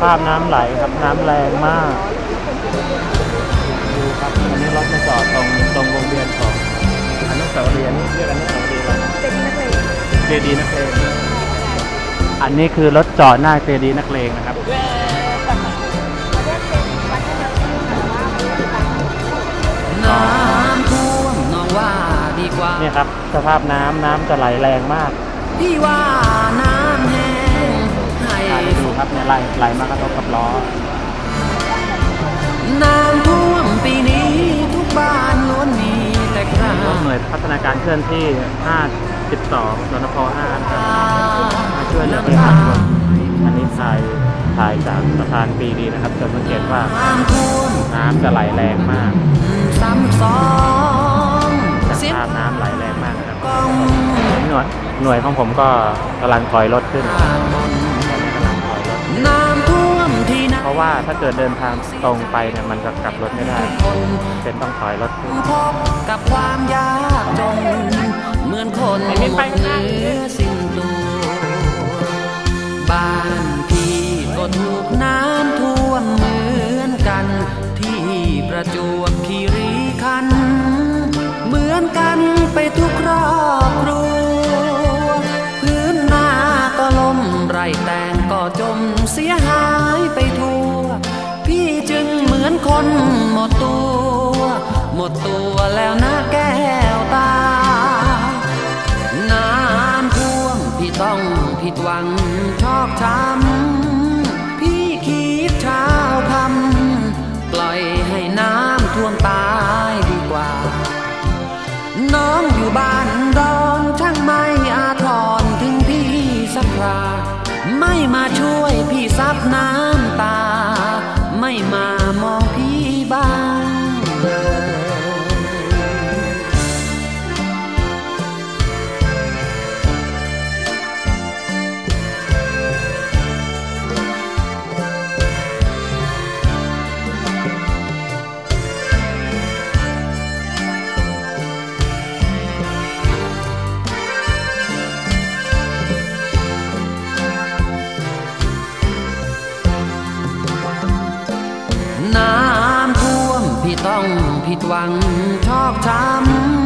ภาพน้ำไหลครับน้ำแรงมาก ดูครับอันนี้รถมาจอดตรงตรงวงเวียนของอนุสาวรีย์อันนี้เรียกอนุสาวรีย์อะไรนะเป็นนักเลงเจดีย์นักเลงอันนี้คือรถจอดหน้าเจดีย์นักเลงนะครับ น้ำท่วมน้องว่าดีกว่าเนี่ยครับ สภาพน้ำน้ำจะไหลแรงมาก พี่ว่าน้ ไหลไหลมากระทบกับล้อน้ำท่วมปีนี้ทุกบ้านล้วนมีแต่คราร่วมหน่วยพัฒนาการเคลื่อนที่512สนพ5นะครับมาช่วยเหลือประชาชนอันนี้ถ่ายถ่ายจากสะพานปีดีนะครับจะสังเกตว่า น้ำท่วมน้ำจะไหลแรงมากซ้ำซ้อนจากเสียงภาพน้ำไหลแรงมากนะครับกองหน่วยหน่วยของผมก็กำลังถอยรถขึ้นะว่าถ้าเกิดเดินทางตรงไปเนี่ยมันจะกลับรถไม่ได้ เป็นต้องถอยรถกับความยากจนเหมือนคนหมไปข้างหนือสิ้ คนหมดตัว หมดตัวแล้วนะแก้วตา น้ำท่วมพี่ต้องผิดหวังชอกช้ำพี่คิดเช้าคำปล่อยให้น้ำท่วมตายดีกว่า น้องอยู่บ้านดอนช่างไม่อาทรถึงพี่สักคราไม่มาช่วยพี่ซับน้ำตา ไม่มา ต้องผิดหวังชอกช้ำ